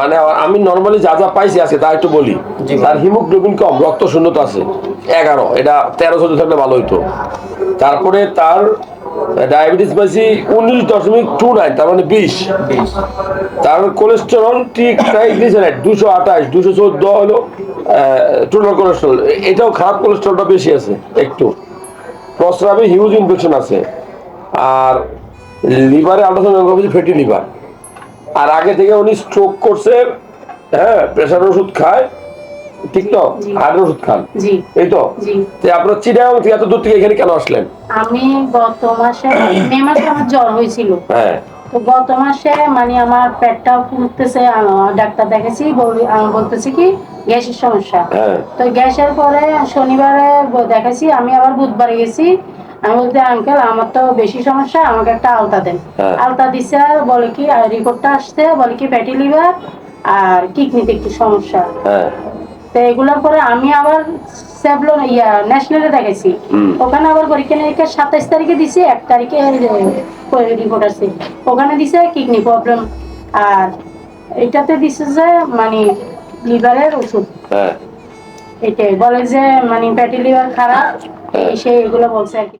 মানে আমি নর্মালি যা যা পাইছি আছে তা একটু বলি। তার হিমোগ্লোবিন কম রক্ত শূন্যতা আছে এগারো এটা তেরো চোদ্দ থাকলে ভালো হইতো। তারপরে তার ডায়াবেটিস পাইছি উনিশ দশমিক টু নাইন তার মানে বিশ। তার কোলেস্টেরল ঠিক ট্রাইগ্লিসারাইড দুশো আঠাশ দুশো চোদ্দ হলো টোটাল কোলেস্টেরল এটাও খারাপ কোলেস্টেরলটা বেশি আছে একটু। প্রস্রাবে হিউজ ইনফেকশন আছে। আর লিভারে আল্ট্রাসাউন্ড ফেটি লিভার আর আগে থেকে উনি স্ট্রোক করছে হ্যাঁ প্রেশার ওষুধ খায় ঠিক তো? জি। ওষুধ খান। এই তো? আপনার চিটাগাং থেকে এত দূর থেকে এখানে কেন আসলেন? আমি গত মাসে মে মাসে আমার জ্বর হয়েছিল। হ্যাঁ। তো গত মাসে মানে আমার পেটটা ফুলতেছে ডাক্তার দেখেছি বলতেছি কি গ্যাসের সমস্যা। হ্যাঁ। তো গ্যাসের পরে শনিবারে দেখাইছি আমি আবার বুধবারে গেছি। আমি বলতে আঙ্কেল আমার তো বেশি সমস্যা আমাকে একটা আলতা দেন। হ্যাঁ। আলতা দিছে আর বলে কি রিপোর্টটা আসছে বলে কি ফ্যাটি লিভার আর কিডনিতে একটু সমস্যা। হ্যাঁ। তো এগুলোর পরে আমি আবার সেভলন ইয়া ন্যাশনালে দেখাইছি। ওখানে আবার পরীক্ষা নিরীক্ষা সাতাইশ তারিখে দিছি এক তারিখে রিপোর্ট আসছে। ওখানে দিছে কিডনি প্রবলেম আর এটাতে দিছে যে মানে লিভারের ওষুধ। হ্যাঁ। এটাই বলে যে মানে ফ্যাটি লিভার খারাপ এই সেই এগুলো বলছে আর কি।